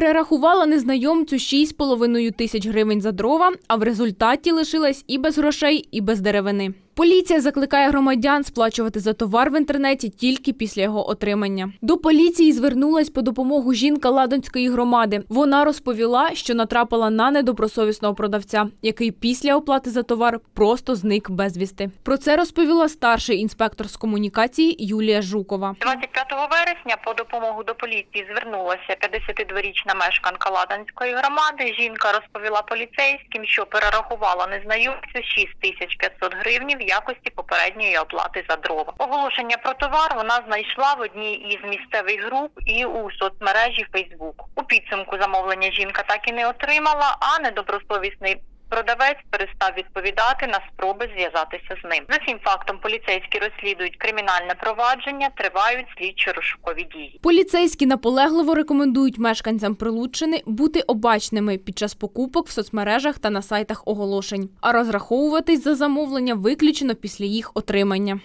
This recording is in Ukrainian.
Перерахувала незнайомцю 6,5 тисяч гривень за дрова, а в результаті лишилась і без грошей, і без деревини. Поліція закликає громадян сплачувати за товар в інтернеті тільки після його отримання. До поліції звернулась по допомогу жінка Ладонської громади. Вона розповіла, що натрапила на недобросовісного продавця, який після оплати за товар просто зник безвісти. Про це розповіла старший інспектор з комунікації Юлія Жукова. 25 вересня по допомогу до поліції звернулася 52-річна мешканка Ладанської громади. Жінка розповіла поліцейським, що перерахувала незнайомцю 6500 гривень в якості попередньої оплати за дрова. Оголошення про товар вона знайшла в одній із місцевих груп і у соцмережі Facebook. У підсумку замовлення жінка так і не отримала, а недобросовісний Продавець відповідати на спроби зв'язатися з ним. За цим фактом поліцейські розслідують кримінальне провадження, тривають слідчо-розшукові дії. Поліцейські наполегливо рекомендують мешканцям Прилуччини бути обачними під час покупок в соцмережах та на сайтах оголошень, а розраховуватись за замовлення виключно після їх отримання.